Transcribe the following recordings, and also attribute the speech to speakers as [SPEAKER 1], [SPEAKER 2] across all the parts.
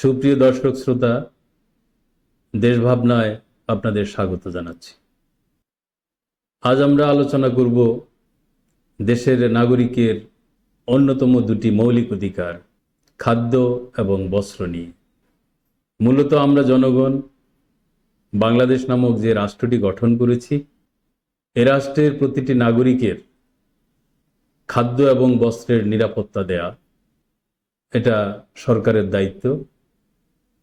[SPEAKER 1] সুপ্রিয় দর্শক শ্রোতা, দেশভাবনায় আপনাদের স্বাগত জানাচ্ছি। আজ আমরা আলোচনা করব দেশের নাগরিকের অন্যতম দুটি মৌলিক অধিকার, খাদ্য এবং বস্ত্র নিয়ে। মূলত আমরা জনগণ, বাংলাদেশ নামক যে রাষ্ট্রটি গঠন করেছি, এ রাষ্ট্রের প্রতিটি নাগরিকের খাদ্য এবং বস্ত্রের নিরাপত্তা দেয়া, এটা সরকারের দায়িত্ব।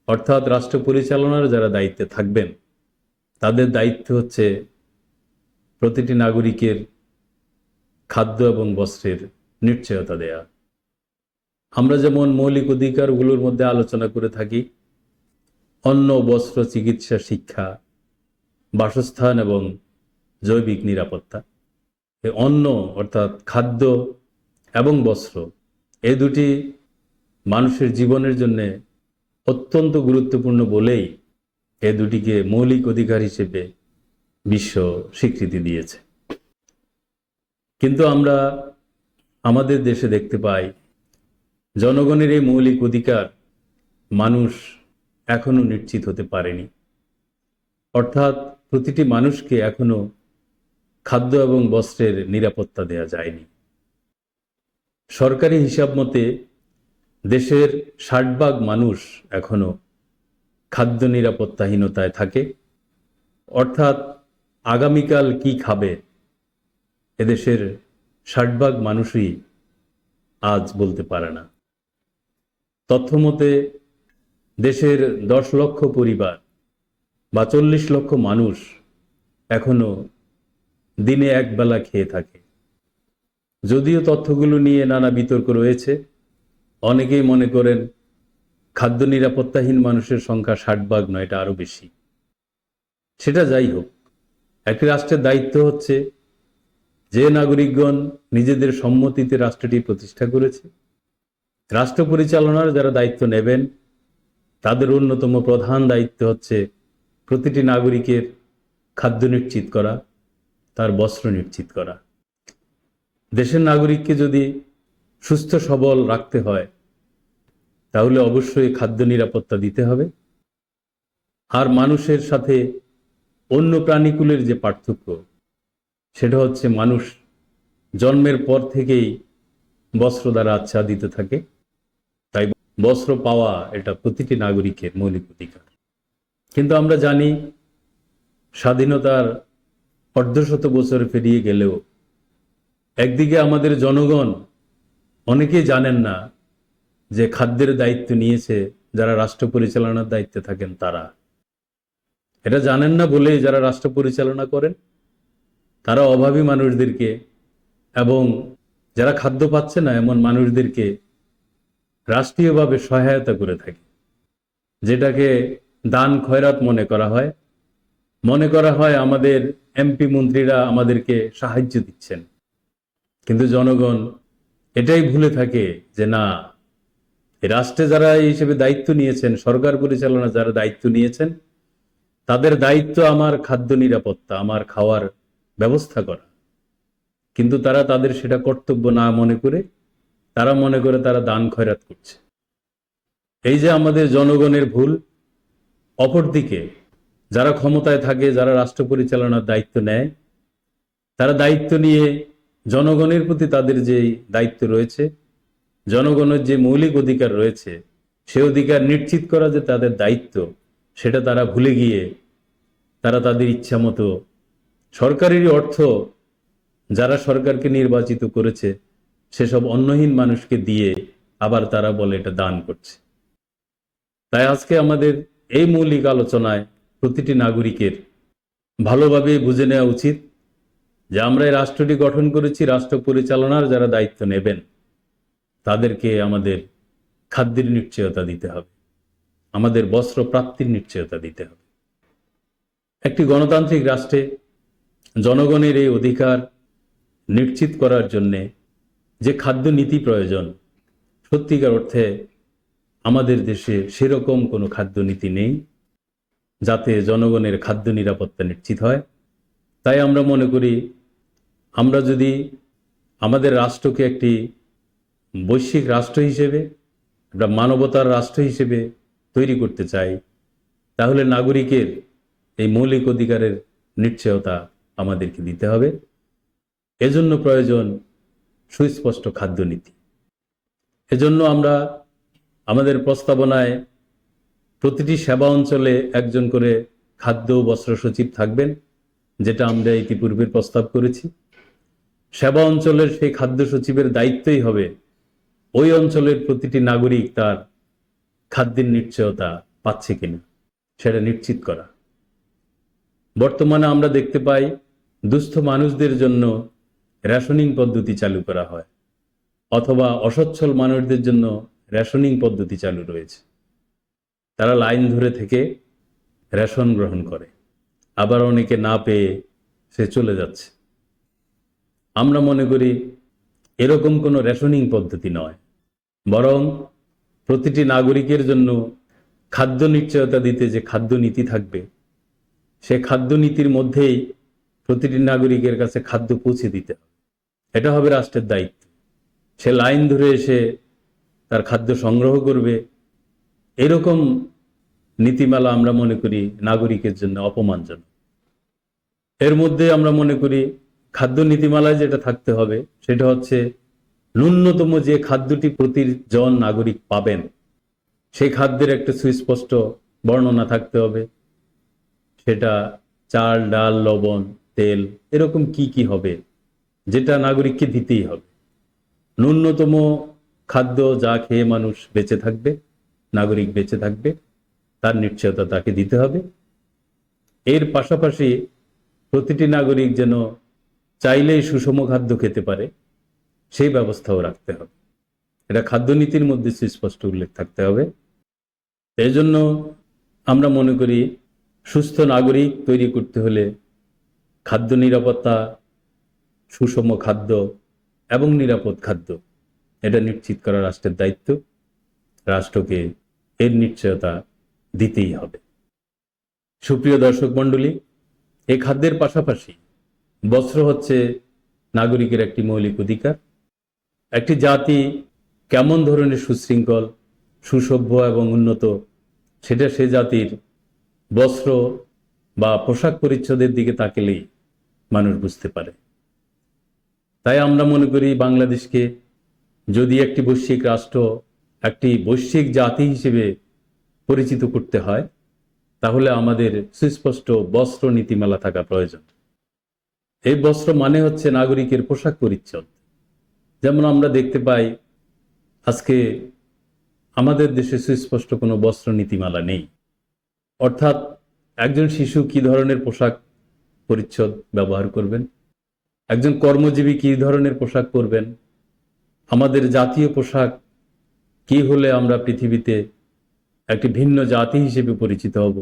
[SPEAKER 1] অর্থাৎ রাষ্ট্র পরিচালনার যারা দায়িত্বে থাকবেন, তাদের দায়িত্ব হচ্ছে প্রতিটি নাগরিকের খাদ্য এবং বস্ত্রের নিশ্চয়তা দেয়া। আমরা যেমন মৌলিক অধিকারগুলোর মধ্যে আলোচনা করে থাকি, অন্ন, বস্ত্র, চিকিৎসা, শিক্ষা, বাসস্থান এবং জৈবিক নিরাপত্তা। অন্ন অর্থাৎ খাদ্য এবং বস্ত্র, এই দুটি মানুষের জীবনের জন্য অত্যন্ত গুরুত্বপূর্ণ বলেই এ দুটিকে মৌলিক অধিকার হিসেবে বিশ্ব স্বীকৃতি দিয়েছে। কিন্তু আমরা আমাদের দেশে দেখতে পাই, জনগণের এই মৌলিক অধিকার মানুষ এখনও নিশ্চিত হতে পারেনি। অর্থাৎ প্রতিটি মানুষকে এখনও খাদ্য এবং বস্ত্রের নিরাপত্তা দেয়া যায়নি। সরকারি হিসাব মতে দেশের ষাট ভাগ মানুষ এখনও খাদ্য নিরাপত্তাহীনতায় থাকে। অর্থাৎ আগামীকাল কি খাবে এদেশের ষাট ভাগ মানুষই আজ বলতে পারে না। তথ্যমতে, দেশের দশ লক্ষ পরিবার বা চল্লিশ লক্ষ মানুষ এখনও দিনে একবেলা খেয়ে থাকে। যদিও তথ্যগুলো নিয়ে নানা বিতর্ক রয়েছে অনেকেই মনে করেন খাদ্য নিরাপত্তাহীন মানুষের সংখ্যা ষাট ভাগ নয়, এটা আরও বেশি। সেটা যাই হোক, একটি রাষ্ট্রের দায়িত্ব হচ্ছে যে নাগরিকগণ নিজেদের সম্মতিতে রাষ্ট্রটি প্রতিষ্ঠা করেছে। রাষ্ট্র পরিচালনার যারা দায়িত্ব নেবেন, তাদের অন্যতম প্রধান দায়িত্ব হচ্ছে প্রতিটি নাগরিকের খাদ্য নিশ্চিত করা, তার বস্ত্র নিশ্চিত করা। দেশের নাগরিককে যদি সুস্থ সবল রাখতে হয়, তাহলে অবশ্যই খাদ্য নিরাপত্তা দিতে হবে। আর মানুষের সাথে অন্য প্রাণীকুলের যে পার্থক্য, সেটা হচ্ছে মানুষ জন্মের পর থেকেই বস্ত্র দ্বারা আচ্ছাদিত থাকে, তাই বস্ত্র পাওয়া এটা প্রতিটি নাগরিকের মৌলিক অধিকার। কিন্তু আমরা জানি স্বাধীনতার অর্ধশত বছর পেরিয়ে গেলেও একদিকে আমাদের জনগণ অনেকেই জানেন না যে খাদ্যের দায়িত্ব নিয়েছে যারা রাষ্ট্র পরিচালনার দায়িত্বে থাকেন তারা। এটা জানেন না বলেই যারা রাষ্ট্র পরিচালনা করেন, তারা অভাবী মানুষদেরকে এবং যারা খাদ্য পাচ্ছে না এমন মানুষদেরকে রাষ্ট্রীয়ভাবে সহায়তা করে থাকে, যেটাকে দান খয়রাত মনে করা হয়। মনে করা হয় আমাদের এমপি মন্ত্রীরা আমাদেরকে সাহায্য দিচ্ছেন। কিন্তু জনগণ এটাই ভুলে থাকে যে না রাষ্ট্রে যারা এই হিসেবে দায়িত্ব নিয়েছেন, সরকার পরিচালনা যারা দায়িত্ব নিয়েছেন, তাদের দায়িত্ব আমার খাদ্য নিরাপত্তা, আমার খাওয়ার ব্যবস্থা করা। কিন্তু তারা তাদের সেটা কর্তব্য না মনে করে, তারা মনে করে তারা দান খয়রাত করছে। এই যে আমাদের জনগণের ভুল, অপরদিকে যারা ক্ষমতায় থাকে, যারা রাষ্ট্র পরিচালনার দায়িত্ব নেয়, তারা দায়িত্ব নিয়ে জনগণের প্রতি তাদের যে দায়িত্ব রয়েছে, জনগণের যে মৌলিক অধিকার রয়েছে, সে অধিকার নিশ্চিত করা যে তাদের দায়িত্ব, সেটা তারা ভুলে গিয়ে তারা তাদের ইচ্ছা মতো সরকারেরই অর্থ যারা সরকারকে নির্বাচিত করেছে, সেসব অন্যহীন মানুষকে দিয়ে আবার তারা বলে এটা দান করছে। তাই আজকে আমাদের এই মৌলিক আলোচনায় প্রতিটি নাগরিকের ভালোভাবে বুঝে নেওয়া উচিত। যে আমরা এই রাষ্ট্রটি গঠন করেছি, রাষ্ট্র পরিচালনার যারা দায়িত্ব নেবেন, তাদেরকে আমাদের খাদ্যের নিশ্চয়তা দিতে হবে, আমাদের বস্ত্র প্রাপ্তির নিশ্চয়তা দিতে হবে। একটি গণতান্ত্রিক রাষ্ট্রে জনগণের এই অধিকার নিশ্চিত করার জন্যে যে খাদ্য নীতি প্রয়োজন, সত্যিকার অর্থে আমাদের দেশে সেরকম কোনো খাদ্য নীতি নেই যাতে জনগণের খাদ্য নিরাপত্তা নিশ্চিত হয়। তাই আমরা মনে করি আমরা যদি আমাদের রাষ্ট্রকে একটি বৈশ্বিক রাষ্ট্র হিসেবে একটা মানবতার রাষ্ট্র হিসেবে তৈরি করতে চাই, তাহলে নাগরিকের এই মৌলিক অধিকারের নিশ্চয়তা আমাদেরকে দিতে হবে। এজন্য প্রয়োজন সুস্পষ্ট খাদ্যনীতি। এজন্য আমরা আমাদের প্রস্তাবনায় প্রতিটি সেবা অঞ্চলে একজন করে খাদ্য বস্ত্র সচিব থাকবেন, যেটা আমরা ইতিপূর্বে প্রস্তাব করেছি। সেবা অঞ্চলের সেই খাদ্য সচিবের দায়িত্বই হবে। ওই অঞ্চলের প্রতিটি নাগরিক তার খাদ্যের নিশ্চয়তা পাচ্ছে কিনা, সেটা নিশ্চিত করা। বর্তমানে আমরা দেখতে পাই, দুস্থ মানুষদের জন্য রেশনিং পদ্ধতি চালু করা হয়, অথবা অসচ্ছল মানুষদের জন্য রেশনিং পদ্ধতি চালু রয়েছে। তারা লাইন ধরে থেকে রেশন গ্রহণ করে। আবার অনেকে না পেয়ে সে চলে যাচ্ছে। আমরা মনে করি এরকম কোনো রেশনিং পদ্ধতি নয়। বরং প্রতিটি নাগরিকের জন্য খাদ্য নিশ্চয়তা দিতে যে খাদ্য নীতি থাকবে, সে খাদ্য নীতির মধ্যেই প্রতিটি নাগরিকের কাছে খাদ্য পৌঁছে দিতে হবে। এটা হবে রাষ্ট্রের দায়িত্ব। সে লাইন ধরে এসে তার খাদ্য সংগ্রহ করবে। এরকম নীতিমালা আমরা মনে করি নাগরিকের জন্য অপমানজনক। এর মধ্যে আমরা মনে করি খাদ্য নীতিমালায় যেটা থাকতে হবে, সেটা হচ্ছে ন্যূনতম যে খাদ্যটি প্রতিজন নাগরিক পাবেন, সেই খাদ্যের একটা সুস্পষ্ট বর্ণনা থাকতে হবে। সেটা চাল, ডাল, লবণ, তেল, এরকম কি কি হবে, যেটা নাগরিককে দিতেই হবে। ন্যূনতম খাদ্য যা খেয়ে মানুষ বেঁচে থাকবে, নাগরিক বেঁচে থাকবে, তার নিশ্চয়তা তাকে দিতে হবে। এর পাশাপাশি প্রতিটি নাগরিক যেন চাইলেই সুষম খাদ্য খেতে পারে, সেই ব্যবস্থাও রাখতে হবে। এটা খাদ্যনীতির মধ্যে সুস্পষ্ট উল্লেখ থাকতে হবে। এই জন্য আমরা মনে করি, সুস্থ নাগরিক তৈরি করতে হলে খাদ্য নিরাপত্তা, সুষম খাদ্য এবং নিরাপদ খাদ্য, এটা নিশ্চিত করা রাষ্ট্রের দায়িত্ব। রাষ্ট্রকে এর নিশ্চয়তা দিতেই হবে। সুপ্রিয় দর্শক মণ্ডলী এই খাদ্যের পাশাপাশি বস্ত্র হচ্ছে নাগরিকের একটি মৌলিক অধিকার। একটি জাতি কেমন ধরনের সুশৃঙ্খল, সুসভ্য এবং উন্নত, সেটা সে জাতির বস্ত্র বা পোশাক পরিচ্ছদের দিকে তাকালেই মানুষ বুঝতে পারে। তাই আমরা মনে করি বাংলাদেশকে যদি একটি বৈশ্বিক রাষ্ট্র, একটি বৈশ্বিক জাতি হিসেবে পরিচিত করতে হয়, তাহলে আমাদের সুস্পষ্ট বস্ত্র নীতিমালা থাকা প্রয়োজন। এই বস্ত্র মানে হচ্ছে নাগরিকের পোশাক পরিচ্ছদ। যেমন আমরা দেখতে পাই, আজকে আমাদের দেশে সুস্পষ্ট কোনো বস্ত্র নীতিমালা নেই। অর্থাৎ একজন শিশু কি ধরনের পোশাক পরিচ্ছদ ব্যবহার করবেন? একজন কর্মজীবী কি ধরনের পোশাক পরবেন? আমাদের জাতীয় পোশাক কি হলে আমরা পৃথিবীতে একটি ভিন্ন জাতি হিসেবে পরিচিত হব?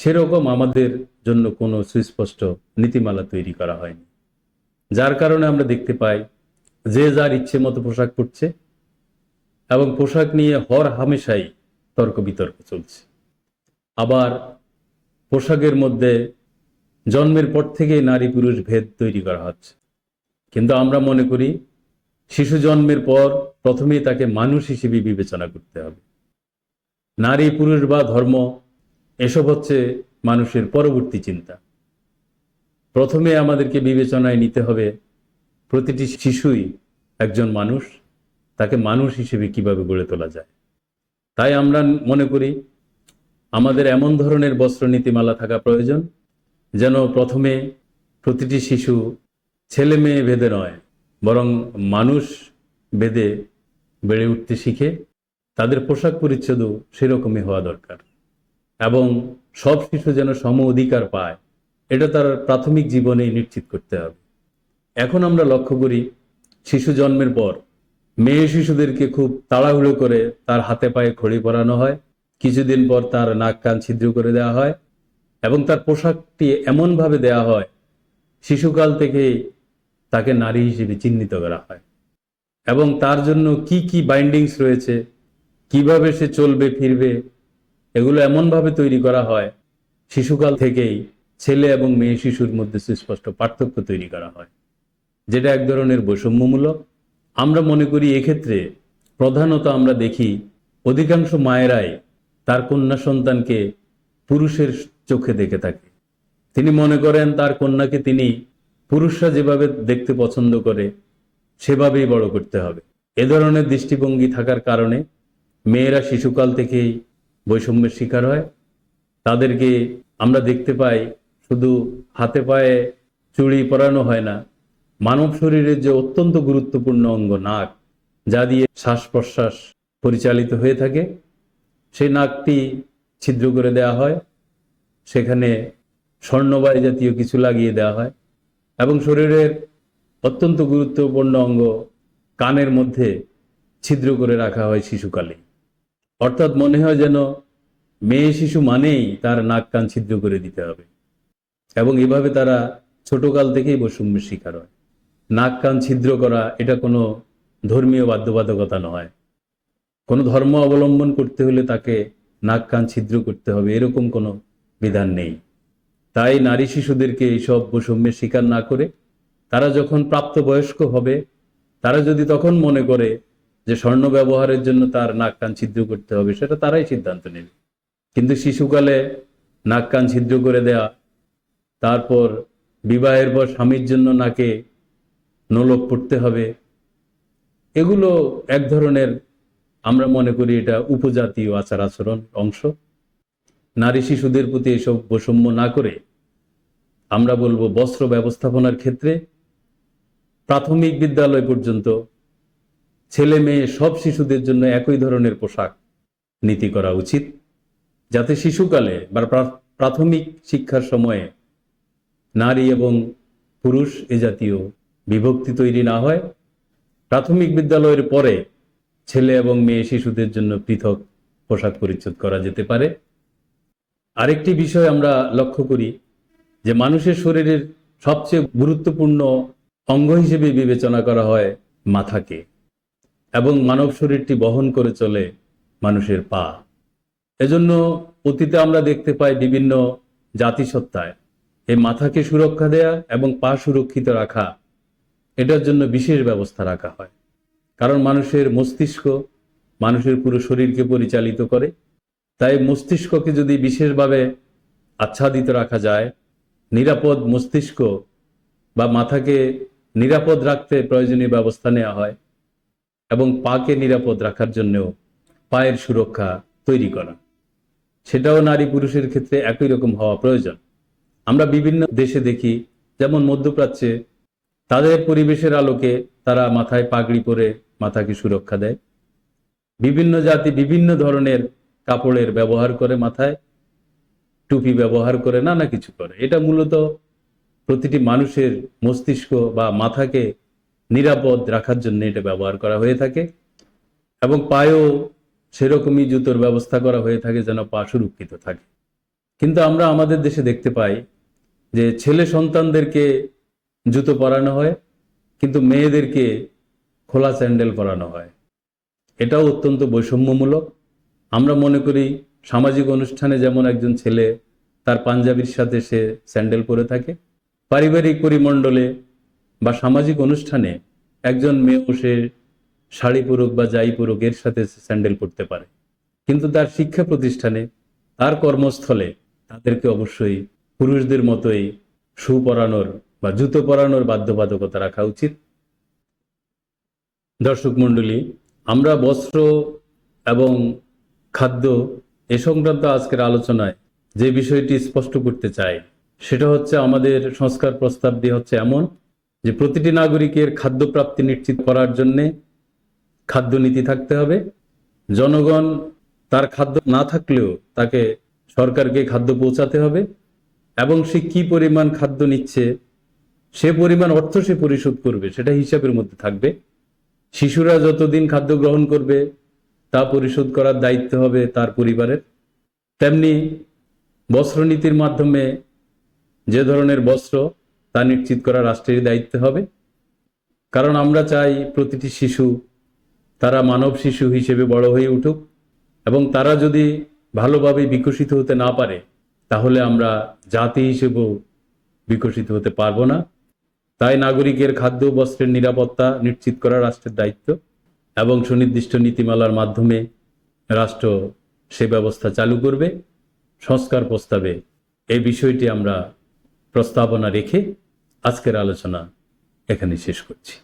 [SPEAKER 1] সেরকম আমাদের জন্য কোনো সুস্পষ্ট নীতিমালা তৈরি করা হয়নি। যার কারণে আমরা দেখতে পাই যে যার ইচ্ছে মতো পোশাক পরছে এবং পোশাক নিয়ে হর হামেশাই তর্ক বিতর্ক চলছে। আবার পোশাকের মধ্যে জন্মের পর থেকেই নারী পুরুষ ভেদ তৈরি করা হচ্ছে। কিন্তু আমরা মনে করি শিশু জন্মের পর প্রথমেই তাকে মানুষ হিসেবে বিবেচনা করতে হবে। নারী পুরুষ বা ধর্ম এসব হচ্ছে মানুষের পরবর্তী চিন্তা। প্রথমে আমাদেরকে বিবেচনায় নিতে হবে প্রতিটি শিশুই একজন মানুষ, তাকে মানুষ হিসেবে কীভাবে গড়ে তোলা যায়। তাই আমরা মনে করি আমাদের এমন ধরনের বস্ত্র নীতিমালা থাকা প্রয়োজন, যেন প্রথমে প্রতিটি শিশু ছেলে মেয়ে ভেদে নয়, বরং মানুষ ভেদে বেড়ে উঠতে শিখে, তাদের পোশাক পরিচ্ছদও সেরকমই হওয়া দরকার। এবং সব শিশু যেন সম অধিকার পায়, এটা তার প্রাথমিক জীবনেই নিশ্চিত করতে হবে। এখন আমরা লক্ষ্য করি, শিশু জন্মের পর মেয়ে শিশুদেরকে খুব তাড়াহুড়ো করে তার হাতে পায়ে খড়ি পরানো হয়, কিছুদিন পর তার নাক কান ছিদ্র করে দেওয়া হয় এবং তার পোশাকটি এমনভাবে দেয়া হয়, শিশুকাল থেকেই তাকে নারী হিসেবে চিহ্নিত করা হয়। এবং তার জন্য কি কি বাইন্ডিংস রয়েছে, কীভাবে সে চলবে, ফিরবে এগুলো এমনভাবে তৈরি করা হয়, শিশুকাল থেকেই ছেলে এবং মেয়ে শিশুর মধ্যে সুস্পষ্ট পার্থক্য তৈরি করা হয়, যেটা এক ধরনের বৈষম্যমূলক। আমরা মনে করি এক্ষেত্রে প্রধানত আমরা দেখি অধিকাংশ মায়েরাই তার কন্যা সন্তানকে পুরুষের চোখে দেখে থাকে। তিনি মনে করেন তার কন্যাকে তিনি পুরুষরা যেভাবে দেখতে পছন্দ করে, সেভাবেই বড় করতে হবে। এ ধরনের দৃষ্টিভঙ্গি থাকার কারণে মেয়েরা শিশুকাল থেকেই বৈষম্যের শিকার হয়। তাদেরকে আমরা দেখতে পাই, শুধু হাতে পায়ে চুড়ি পরানো হয় না, মানব শরীরের যে অত্যন্ত গুরুত্বপূর্ণ অঙ্গ নাক, যা দিয়ে শ্বাস প্রশ্বাস পরিচালিত হয়ে থাকে, সেই নাকটি ছিদ্র করে দেওয়া হয়। সেখানে স্বর্ণবাই জাতীয় কিছু লাগিয়ে দেওয়া হয় এবং শরীরের অত্যন্ত গুরুত্বপূর্ণ অঙ্গ কানের মধ্যে ছিদ্র করে রাখা হয় শিশুকালে। অর্থাৎ মনে হয় যেন মেয়ে শিশু মানেই তার নাক কান ছিদ্র করে দিতে হবে। এবং এভাবে তারা ছোটকাল থেকেই বৈষম্যের শিকার হয়। নাক কান ছিদ্র করা এটা কোনো ধর্মীয় বাধ্যবাধকতা নয়। কোনো ধর্ম অবলম্বন করতে হলে তাকে নাক কান ছিদ্র করতে হবে, এরকম কোনো বিধান নেই। তাই নারী শিশুদেরকে এইসব বৈষম্যের শিকার না করে তারা যখন প্রাপ্তবয়স্ক হবে, তারা যদি তখন মনে করে যে স্বর্ণ ব্যবহারের জন্য তার নাক কান ছিদ্র করতে হবে, সেটা তারাই সিদ্ধান্ত নেবে। কিন্তু শিশুকালে নাক কান ছিদ্র করে দেয়া, তারপর বিবাহের পর স্বামীর জন্য নাকে নোলক পড়তে হবে, এগুলো এক ধরনের আমরা মনে করি এটা উপজাতীয় আচার আচরণ অংশ। নারী শিশুদের প্রতি এসব বৈষম্য না করে আমরা বলব বস্ত্র ব্যবস্থাপনার ক্ষেত্রে প্রাথমিক বিদ্যালয় পর্যন্ত ছেলে মেয়ে সব শিশুদের জন্য একই ধরনের পোশাক নীতি করা উচিত। যাতে শিশুকালে বা প্রা- প্রাথমিক শিক্ষার সময়ে নারী এবং পুরুষ এ জাতীয় বিভক্তি তৈরি না হয়। প্রাথমিক বিদ্যালয়ের পরে ছেলে এবং মেয়ে শিশুদের জন্য পৃথক পোশাক পরিচ্ছদ করা যেতে পারে। আরেকটি বিষয় আমরা লক্ষ্য করি যে মানুষের শরীরের সবচেয়ে গুরুত্বপূর্ণ অঙ্গ হিসেবে বিবেচনা করা হয় মাথাকে। এবং মানব শরীরটি বহন করে চলে মানুষের পা। এজন্য অতীতে আমরা দেখতে পাই বিভিন্ন জাতিসত্তায় এই মাথাকে সুরক্ষা দেয়া এবং পা সুরক্ষিত রাখা, এটার জন্য বিশেষ ব্যবস্থা রাখা হয়। কারণ মানুষের মস্তিষ্ক মানুষের পুরো শরীরকে পরিচালিত করে। তাই মস্তিষ্ককে যদি বিশেষভাবে আচ্ছাদিত রাখা যায়, নিরাপদ মস্তিষ্ক বা মাথাকে নিরাপদ রাখতে প্রয়োজনীয় ব্যবস্থা নেওয়া হয়। এবং পাকে নিরাপদ রাখার জন্যও পায়ের সুরক্ষা তৈরি করা। সেটাও নারী পুরুষের ক্ষেত্রে একই রকম হওয়া প্রয়োজন। আমরা বিভিন্ন দেশে দেখি, যেমন মধ্যপ্রাচ্যে, তাদের পরিবেশের আলোকে তারা মাথায় পাগড়ি পরে মাথাকে সুরক্ষা দেয়। বিভিন্ন জাতি বিভিন্ন ধরনের কাপড়ের ব্যবহার করে মাথায়, টুপি ব্যবহার করে, নানা কিছু করে। এটা মূলত প্রতিটি মানুষের মস্তিষ্ক বা মাথাকে নিরাপদ রাখার জন্য এটা ব্যবহার করা হয়ে থাকে এবং পায়েও সেরকমই জুতোর ব্যবস্থা করা হয়ে থাকে যেন পা সুরক্ষিত থাকে। কিন্তু আমরা আমাদের দেশে দেখতে পাই যে ছেলে সন্তানদেরকে জুতো পরানো হয়, কিন্তু মেয়েদেরকে খোলা স্যান্ডেল পরানো হয়। এটাও অত্যন্ত বৈষম্যমূলক। আমরা মনে করি সামাজিক অনুষ্ঠানে যেমন একজন ছেলে তার পাঞ্জাবির সাথে সে স্যান্ডেল পরে থাকে, পারিবারিক পরিমণ্ডলে বা সামাজিক অনুষ্ঠানে একজন মেয়েও সে শাড়ি পরুক বা যাই পরুক, এর সাথে স্যান্ডেল পরতে পারে। কিন্তু তার শিক্ষা প্রতিষ্ঠানে, তার কর্মস্থলে তাদেরকে অবশ্যই পুরুষদের মতোই শু পরানোর বা জুতো পরানোর বাধ্যবাধকতা রাখা উচিত। দর্শক মণ্ডলী, আমরা বস্ত্র এবং খাদ্য এ সংক্রান্ত আজকের আলোচনায় যে বিষয়টি স্পষ্ট করতে চাই, সেটা হচ্ছে আমাদের সংস্কার প্রস্তাবটি হচ্ছে এমন যে প্রতিটি নাগরিকের খাদ্য প্রাপ্তি নিশ্চিত করার জন্যে খাদ্য নীতি থাকতে হবে। জনগণ তার খাদ্য না থাকলেও তাকে সরকারকে খাদ্য পৌঁছাতে হবে এবং সে কি পরিমাণ খাদ্য নিচ্ছে, সে পরিমাণ অর্থ সে পরিশোধ করবে, সেটা হিসাবের মধ্যে থাকবে। শিশুরা যতদিন খাদ্য গ্রহণ করবে, তা পরিশোধ করার দায়িত্ব হবে তার পরিবারের। তেমনি বস্ত্রনীতির মাধ্যমে যে ধরনের বস্ত্র তা নিশ্চিত করা রাষ্ট্রের দায়িত্ব হবে। কারণ আমরা চাই প্রতিটি শিশু তারা মানব শিশু হিসেবে বড় হয়ে উঠুক এবং তারা যদি ভালোভাবে বিকশিত হতে না পারে, তাহলে আমরা জাতি হিসেবেও বিকশিত হতে পারব না। তাই নাগরিকের খাদ্য বস্ত্রের নিরাপত্তা নিশ্চিত করা রাষ্ট্রের দায়িত্ব এবং সুনির্দিষ্ট নীতিমালার মাধ্যমে রাষ্ট্র সে ব্যবস্থা চালু করবে। সংস্কার প্রস্তাবে এই বিষয়টি আমরা প্রস্তাবনা রেখে আজকের আলোচনা এখানে শেষ করছি।